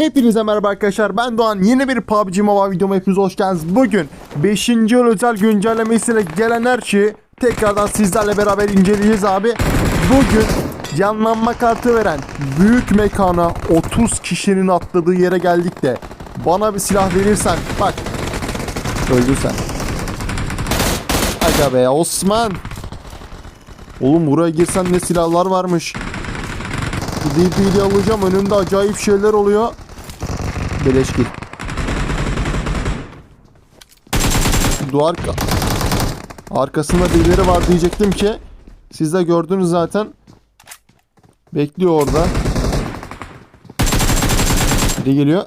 Hepinize merhaba arkadaşlar ben Doğan yeni bir PUBG Mobile videoma hepiniz hoş geldiniz. Bugün 5. yıl özel güncellemesiyle gelen her şeyi tekrardan sizlerle beraber inceleyeceğiz abi. Bugün canlanma kartı veren büyük mekana 30 kişinin atladığı yere geldik de bana bir silah verirsen bak öldün sen. Aga be Osman. Oğlum buraya girsen ne silahlar varmış. Bu DP'yi alacağım önümde acayip şeyler oluyor. Beleş git. Duvar ka- arkasında birileri var diyecektim ki siz de gördünüz zaten. Bekliyor orada. Biri geliyor.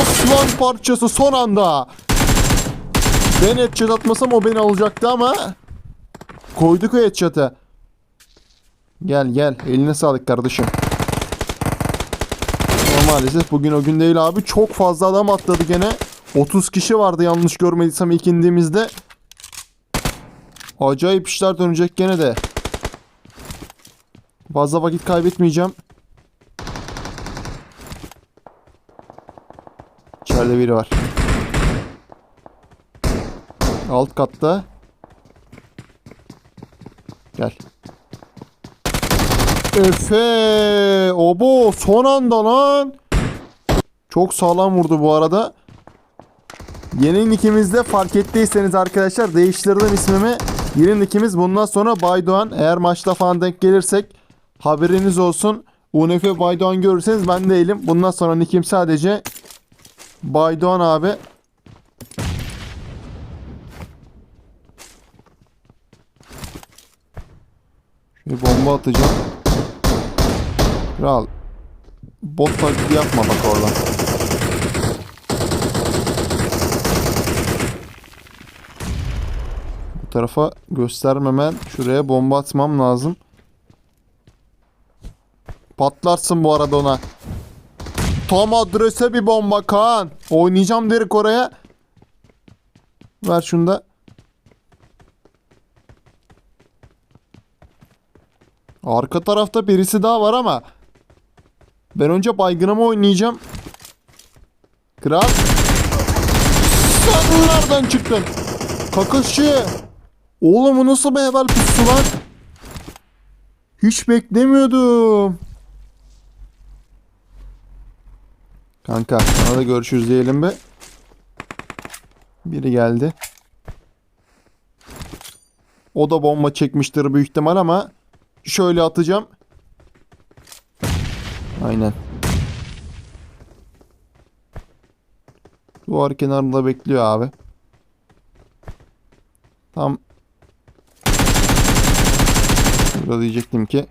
Aslan parçası son anda. Ben headshot atmasam o beni alacaktı ama koyduk o headshot'ı. Gel gel eline sağlık kardeşim. Ama maalesef bugün o gün değil abi. Çok fazla adam atladı gene. 30 kişi vardı yanlış görmediysem ilk indiğimizde. Acayip işler dönecek gene de. Fazla vakit kaybetmeyeceğim. İçeride biri var. Alt katta. Gel. Efe! Obo son anda lan. Çok sağlam vurdu bu arada. Yeni nickimizde fark ettiyseniz arkadaşlar değiştirdim ismimi. Yeni nickimiz bundan sonra Baydoğan. Eğer maçta falan denk gelirsek haberiniz olsun. UNF Baydoğan görürseniz ben değilim. Bundan sonra nickim sadece Baydoğan abi. Şimdi bomba atacağım. Kral. Bot taklidi yapma bak orada. Bu tarafa göstermemen. Şuraya bomba atmam lazım. Patlarsın bu arada ona. Tam adrese bir bomba Kaan. Oynayacağım derik oraya. Ver şunu da. Arka tarafta birisi daha var ama ben önce baygınımı oynayacağım. Kral. Sen nereden çıktın? Kakışçı. Oğlum bu nasıl bir haber pusu lan? Hiç beklemiyordum. Kanka sana da görüşürüz diyelim be. Biri geldi. O da bomba çekmiştir büyük ihtimal ama şöyle atacağım. Aynen. Duvar kenarında bekliyor abi. Tam Burada diyecektim ki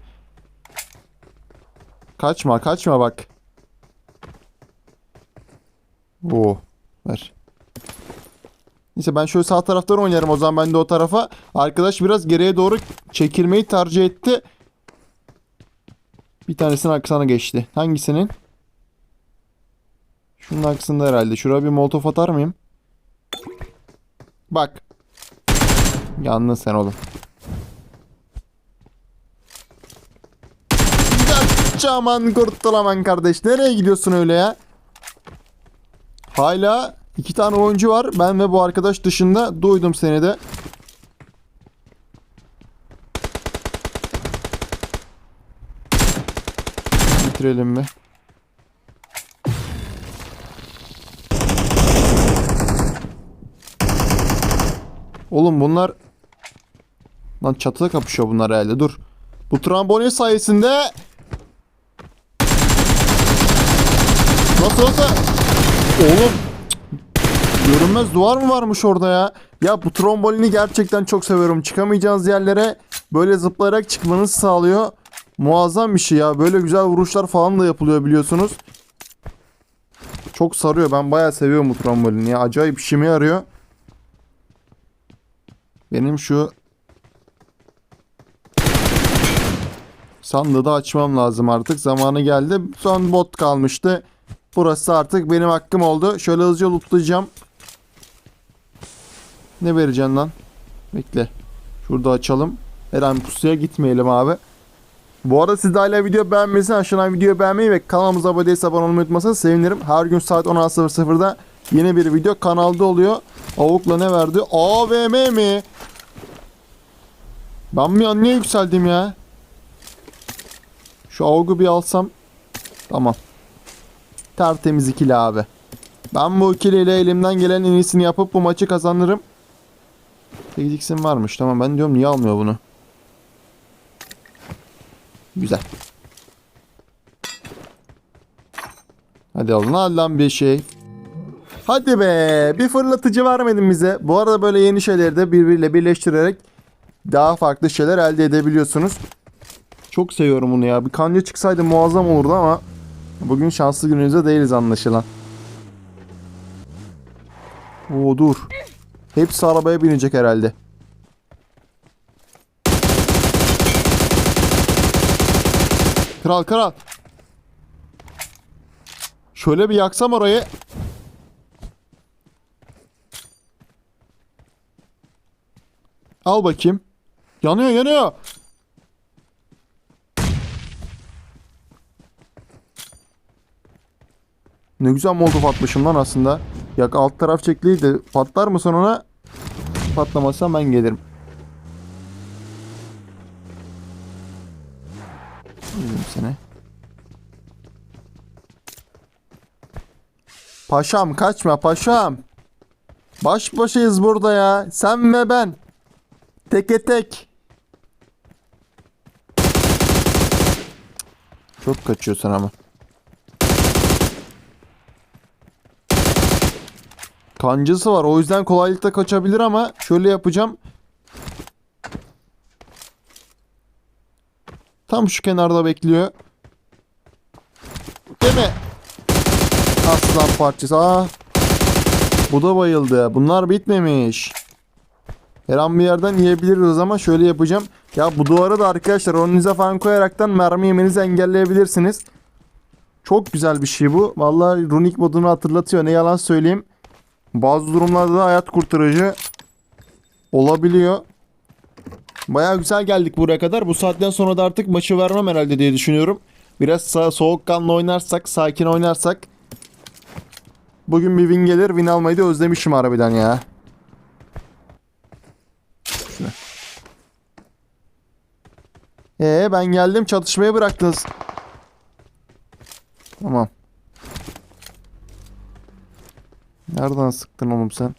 Kaçma kaçma bak. Oo, ver. Neyse ben şöyle sağ taraftan oynarım o zaman ben de o tarafa. Arkadaş biraz geriye doğru çekilmeyi tercih etti. Bir tanesinin arkasına geçti. Hangisinin? Şunun arkasında herhalde. Şuraya bir molotof atar mıyım? Bak. Yandın sen oğlum. Kaçaman kurtulaman kardeş. Nereye gidiyorsun öyle ya? Hala iki tane oyuncu var. Ben ve bu arkadaş dışında duydum seni de. Bitirelim mi? Oğlum bunlar Lan çatıda kapışıyor bunlar herhalde dur. Bu trambolin sayesinde Nasıl olsa Oğlum Görünmez duvar mı varmış orada ya? Ya bu trombolini gerçekten çok seviyorum. Çıkamayacağınız yerlere böyle zıplayarak çıkmanızı sağlıyor. Muazzam bir şey ya. Böyle güzel vuruşlar falan da yapılıyor biliyorsunuz. Çok sarıyor. Ben bayağı seviyorum bu trombolini ya. Acayip işime yarıyor. Benim şu sandığı da açmam lazım artık. Zamanı geldi. Son bot kalmıştı. Burası artık benim hakkım oldu. Şöyle hızlıca lootlayacağım. Ne vereceksin lan? Bekle. Şurada açalım. Her an pusuya gitmeyelim abi. Bu arada siz de hala video beğenmeyi, aşağıdan video beğenmeyi ve kanalımıza abone değilse abone olmayı unutmasanız sevinirim. Her gün saat 16.00'da yeni bir video kanalda oluyor. Avukla ne verdi? AVM mi? Ben an niye yükseldim ya? Şu avugu bir alsam. Tamam. Tertemiz ikili abi. Ben bu ikiliyle elimden gelen en iyisini yapıp bu maçı kazanırım. 8x'im varmış. Tamam ben diyorum niye almıyor bunu? Güzel. Hadi alın al lan bir şey. Hadi be bir fırlatıcı vermedin bize. Bu arada böyle yeni şeyleri de birbiriyle birleştirerek daha farklı şeyler elde edebiliyorsunuz. Çok seviyorum bunu ya. Bir kanca çıksaydı muazzam olurdu ama bugün şanslı günümüzde değiliz anlaşılan. Oo dur. Hepsi arabaya binecek herhalde. Kral kral. Şöyle bir yaksam orayı. Al bakayım. Yanıyor yanıyor. Ne güzel molotof atmışım lan aslında. Yak alt taraf çekliydi. Patlar mı sonra? Patlamazsa ben gelirim. Paşam kaçma paşam. Baş başayız burada ya. Sen ve ben. Teke tek. Çok kaçıyorsun ama. Kancası var o yüzden kolaylıkla kaçabilir ama şöyle yapacağım. Tam şu kenarda bekliyor. Değil mi? Aslan parçası. Aa. Bu da bayıldı. Bunlar bitmemiş. Her an bir yerden yiyebiliriz ama şöyle yapacağım. Ya bu duvara da arkadaşlar önünüze falan koyaraktan mermi yemenizi engelleyebilirsiniz. Çok güzel bir şey bu. Vallahi runik modunu hatırlatıyor. Ne yalan söyleyeyim. Bazı durumlarda da hayat kurtarıcı olabiliyor. Baya güzel geldik buraya kadar. Bu saatten sonra da artık maçı vermem herhalde diye düşünüyorum. Biraz soğukkanlı oynarsak, sakin oynarsak bugün bir win gelir. Win almayı da özlemişim harbiden ya. Şuna. Ee ben geldim çatışmaya bıraktınız. Tamam. Nereden sıktın oğlum sen?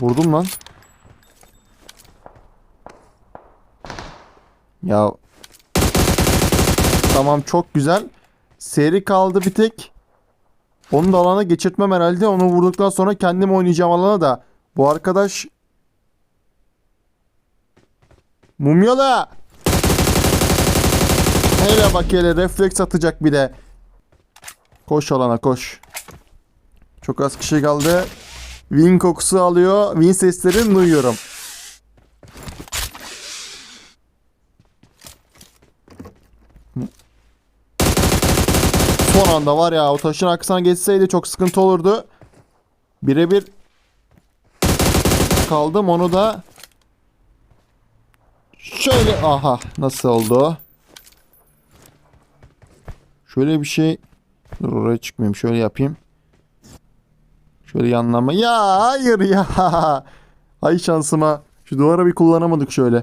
Vurdum lan. Ya. Tamam çok güzel. Seri kaldı bir tek. Onu da alana geçirtmem herhalde. Onu vurduktan sonra kendim oynayacağım alana da. Bu arkadaş Mumyalı. Hele bak hele refleks atacak bir de. Koş alana koş. Çok az kişi kaldı. Win kokusu alıyor. Win seslerini duyuyorum. Son anda var ya o taşın arkasına geçseydi çok sıkıntı olurdu. Birebir kaldım onu da şöyle aha nasıl oldu? Şöyle bir şey dur oraya çıkmayayım şöyle yapayım. Şöyle yanlama. Ya hayır ya. Ay şansıma. Şu duvara bir kullanamadık şöyle.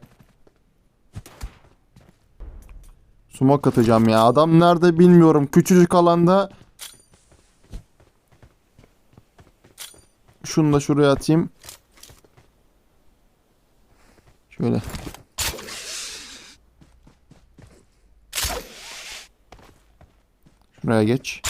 Smoke atacağım ya. Adam nerede bilmiyorum. Küçücük alanda. Şunu da şuraya atayım. Şöyle. Şuraya geç.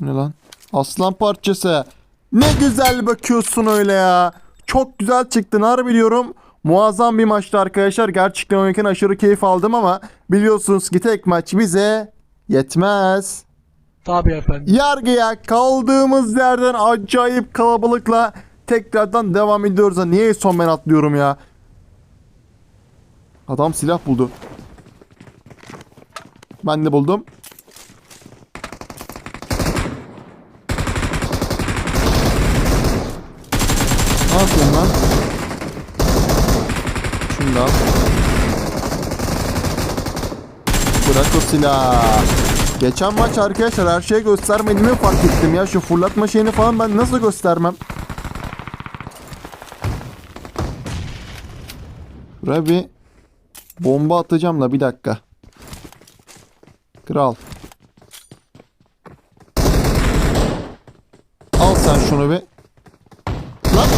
Ne lan? Aslan parçası. Ne güzel bakıyorsun öyle ya. Çok güzel çıktın harbi diyorum. Muazzam bir maçtı arkadaşlar. Gerçekten oynarken aşırı keyif aldım ama biliyorsunuz ki tek maç bize yetmez. Tabii efendim. Yargıya kaldığımız yerden acayip kalabalıkla tekrardan devam ediyoruz. Niye son ben atlıyorum ya? Adam silah buldu. Ben de buldum. yapıyorsun lan? Şunu da al. Silahı. Geçen maç arkadaşlar her şeyi göstermediğimi fark ettim ya. Şu fırlatma şeyini falan ben nasıl göstermem? Buraya bir bomba atacağım da bir dakika. Kral. Al sen şunu bir. Lan.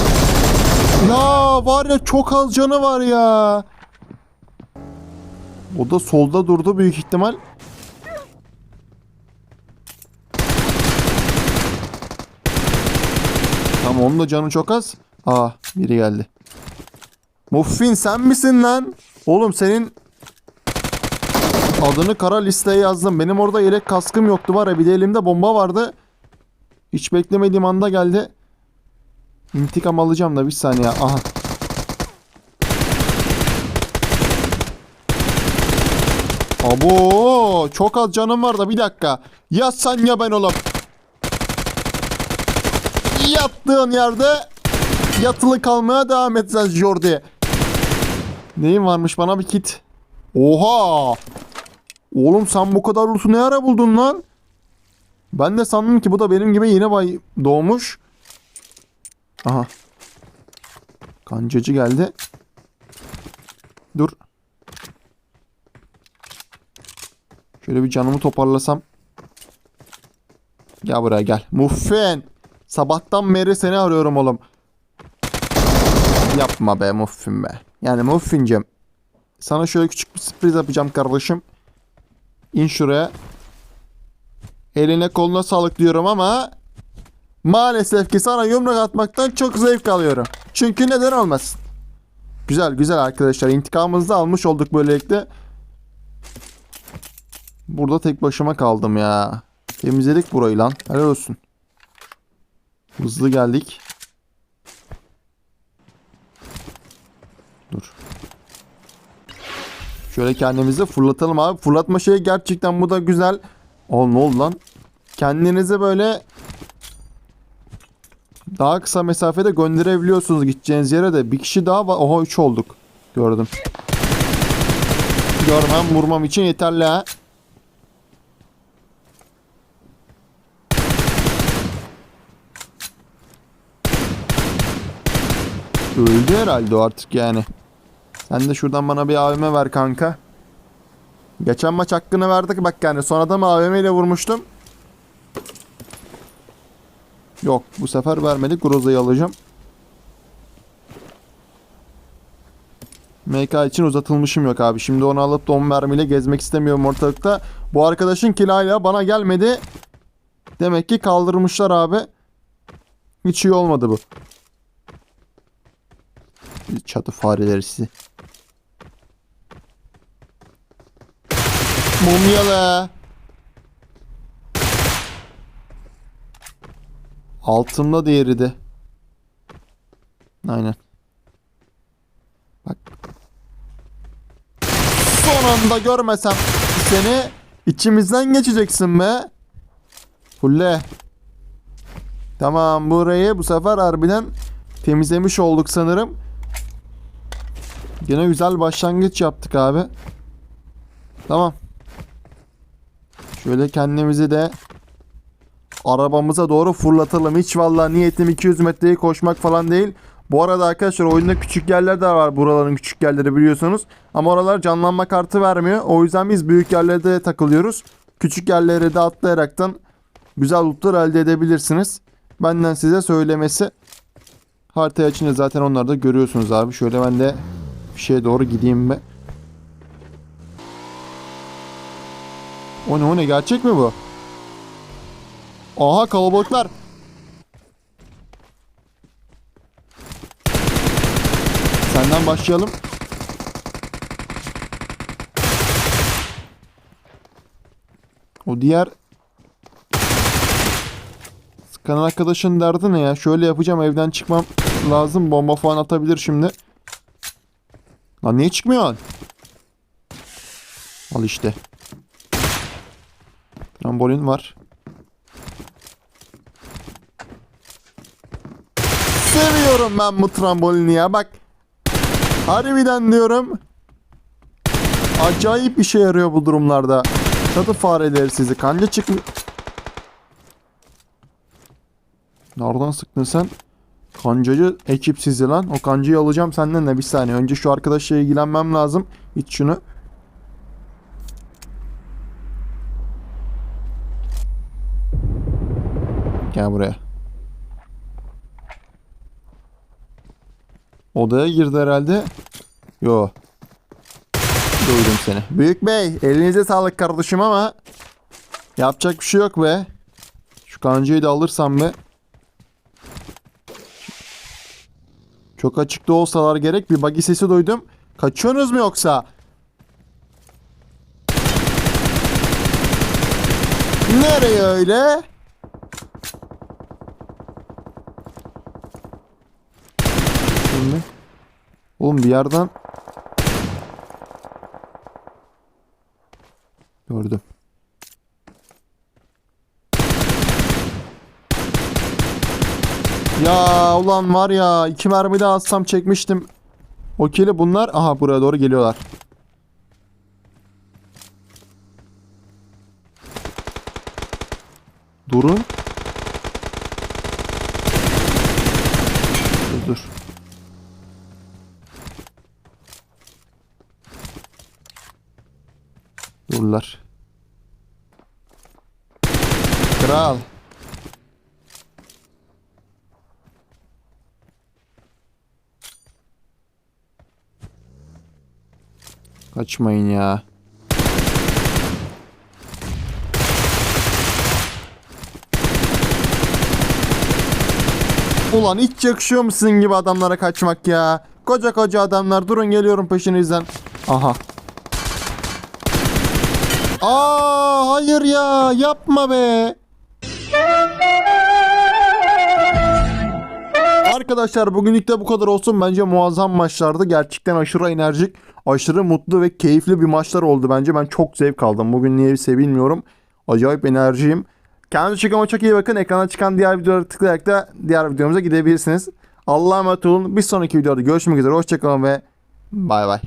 Ya var ya çok az canı var ya. O da solda durdu büyük ihtimal. Tamam onun da canı çok az. Aa biri geldi. Muffin sen misin lan? Oğlum senin adını kara listeye yazdım. Benim orada yelek kaskım yoktu var ya bir de elimde bomba vardı. Hiç beklemediğim anda geldi. İntikam alacağım da bir saniye. Aha. Abo çok az canım var da bir dakika. Ya sen ya ben oğlum. Yattığın yerde yatılı kalmaya devam edeceğiz Jordi. Neyin varmış bana bir kit. Oha. Oğlum sen bu kadar ulusu ne ara buldun lan? Ben de sandım ki bu da benim gibi yeni bay doğmuş. Aha. Kancacı geldi. Dur. Şöyle bir canımı toparlasam. Gel buraya gel. Muffin. Sabahtan beri seni arıyorum oğlum. Yapma be Muffin be. Yani Muffin'cim. Sana şöyle küçük bir sürpriz yapacağım kardeşim. İn şuraya. Eline koluna sağlık diyorum ama maalesef ki sana yumruk atmaktan çok zevk alıyorum. Çünkü neden olmasın? Güzel güzel arkadaşlar. İntikamımızı almış olduk böylelikle. Burada tek başıma kaldım ya. Temizledik burayı lan. Helal olsun. Hızlı geldik. Dur. Şöyle kendimizi fırlatalım abi. Fırlatma şeyi gerçekten bu da güzel. Oğlum ne oldu lan? Kendinizi böyle daha kısa mesafede gönderebiliyorsunuz gideceğiniz yere de. Bir kişi daha var. Oha 3 olduk. Gördüm. Görmem vurmam için yeterli ha. Öldü herhalde artık yani. Sen de şuradan bana bir AVM ver kanka. Geçen maç hakkını verdik bak yani. Sonra da mı AVM ile vurmuştum. Yok bu sefer vermedik. Groza'yı alacağım. MK için uzatılmışım yok abi. Şimdi onu alıp 10 mermiyle gezmek istemiyorum ortalıkta. Bu arkadaşın kilayla bana gelmedi. Demek ki kaldırmışlar abi. Hiç iyi olmadı bu. Çatı fareleri sizi. Mumyalı. Altında diğeri de. Aynen. Bak. Son anda görmesem seni içimizden geçeceksin be. Fulle. Tamam burayı bu sefer harbiden temizlemiş olduk sanırım. Yine güzel başlangıç yaptık abi. Tamam. Şöyle kendimizi de arabamıza doğru fırlatalım. Hiç vallahi niyetim 200 metreyi koşmak falan değil. Bu arada arkadaşlar oyunda küçük yerler de var. Buraların küçük yerleri biliyorsunuz. Ama oralar canlanma kartı vermiyor. O yüzden biz büyük yerlerde takılıyoruz. Küçük yerlere de atlayaraktan güzel lootlar elde edebilirsiniz. Benden size söylemesi. Haritayı açınca zaten onları da görüyorsunuz abi. Şöyle ben de bir şeye doğru gideyim be. O ne o ne gerçek mi bu? Aha kalabalıklar. Senden başlayalım. O diğer Sıkan arkadaşın derdi ne ya? Şöyle yapacağım evden çıkmam lazım. Bomba falan atabilir şimdi. Lan niye çıkmıyorsun? Al işte. Trambolin var. Seviyorum. ben bu trambolini ya bak. Harbiden diyorum. Acayip işe yarıyor bu durumlarda. Çatı fareleri sizi. Kanca çıkmıyor. Nereden sıktın sen? Kancacı ekip sizi lan. O kancayı alacağım senden de bir saniye. Önce şu arkadaşla ilgilenmem lazım. İç şunu. Gel buraya. Odaya girdi herhalde. Yo. Duydum seni. Büyük bey elinize sağlık kardeşim ama yapacak bir şey yok be. Şu kancayı da alırsam be. Çok açıkta olsalar gerek bir buggy sesi duydum. Kaçıyorsunuz mu yoksa? Nereye öyle? Oğlum bir yerden gördüm. Ya ulan var ya iki mermi daha atsam çekmiştim. Okeyli bunlar. Aha buraya doğru geliyorlar. Durun. Dur dur. Durlar. Kral. Kaçmayın ya. Ulan hiç yakışıyor musun gibi adamlara kaçmak ya. Koca koca adamlar durun geliyorum peşinizden. Aha. Aa hayır ya yapma be. Arkadaşlar bugünlük de bu kadar olsun. Bence muazzam maçlardı. Gerçekten aşırı enerjik, aşırı mutlu ve keyifli bir maçlar oldu bence. Ben çok zevk aldım. Bugün niyeyse bilmiyorum. Acayip enerjiyim. Kendinize ama çok iyi bakın. Ekrana çıkan diğer videoları tıklayarak da diğer videomuza gidebilirsiniz. Allah'a emanet olun. Bir sonraki videoda görüşmek üzere. Hoşçakalın ve bay bay.